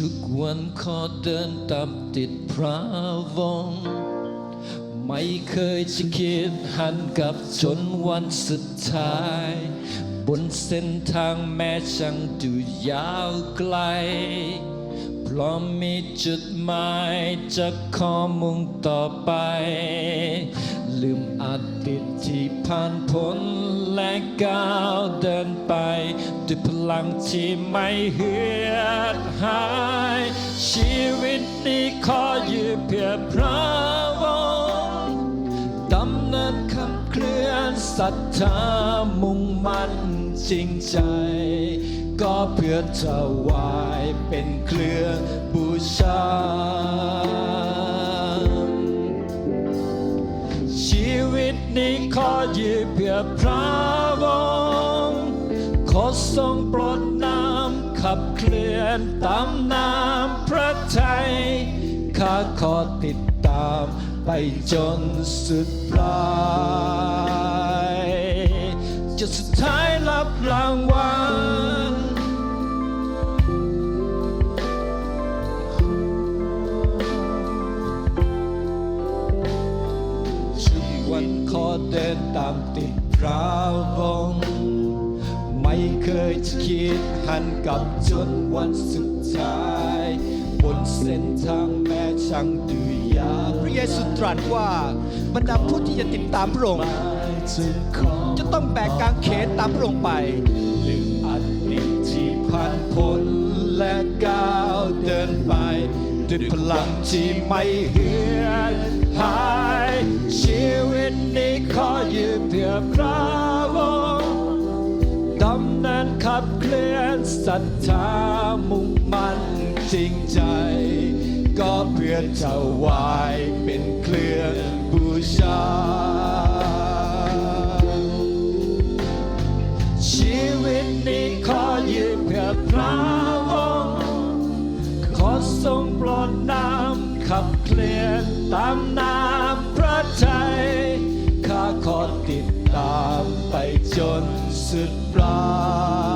ทุกวันขอเดินตามติดพระวง ไม่เคยจะคิดหันกลับจนวันสุดท้าย บนเส้นทางแม้ช่างดูยาวไกล เพราะมีจุดหมายจะขอมุ่งต่อไป ลืมอดีตที่ผ่านพ้นและก้าวเดินไป ลังที่ไม่เหือดหาย ชีวิตนี้ขออยู่เพื่อพระวงดำเนินคำเคลื่อนศรัทธามุ่งมั่นจริงใจ ก็เพื่อถวายเป็นเครื่องบูชา ชีวิตนี้ขอยืนเพื่อพระวง อทรงโปรดน้ำขับเคลื่อนตามน้ำพระทัยข้าขอติดตามไปจนสุดปลายจะสุดท้ายรับรางวัลทุกวันขอเดินตามติดพระวงศ์ เคยจะคิดหันกลับจนวันสุดท้าย บนเส้นทางแม้ช่างดูยาพระเยซูตรัสว่าบรรดาผู้ที่จะติดตามพระองค์จะต้องแบกกางเขนตามพระองค์ไปลืมอดีตที่ผ่านพ้นและก้าวเดินไปด้วยพลังที่ไม่เหือนหาย ชีวิตนี้ขอยืนเพื่อพระ บเคลื่อนศรัทธามุ่งมั่นจริงใจ ก็เพื่อถวายเป็นเครื่องบูชา ชีวิตนี้ขอยืนเพื่อพระวงศ์ขอทรงโปรดน้ำขับเคลื่อนตามน้ำพระทัยข้าขอติดตามไปจนสุดปลาย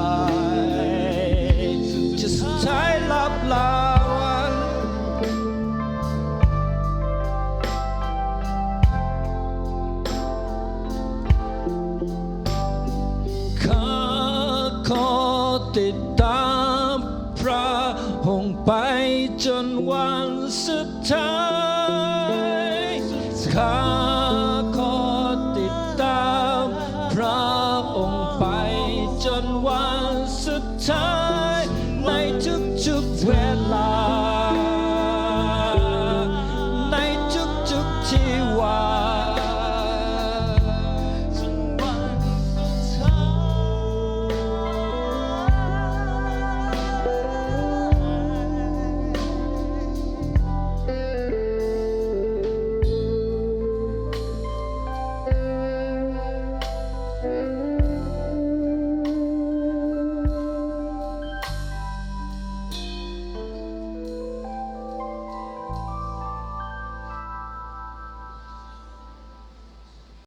ติดตามพระองค์ไปจนวันสุดท้ายข้าขอติดตามพระองค์ไปจนวันสุดท้ายในทุกๆเวลา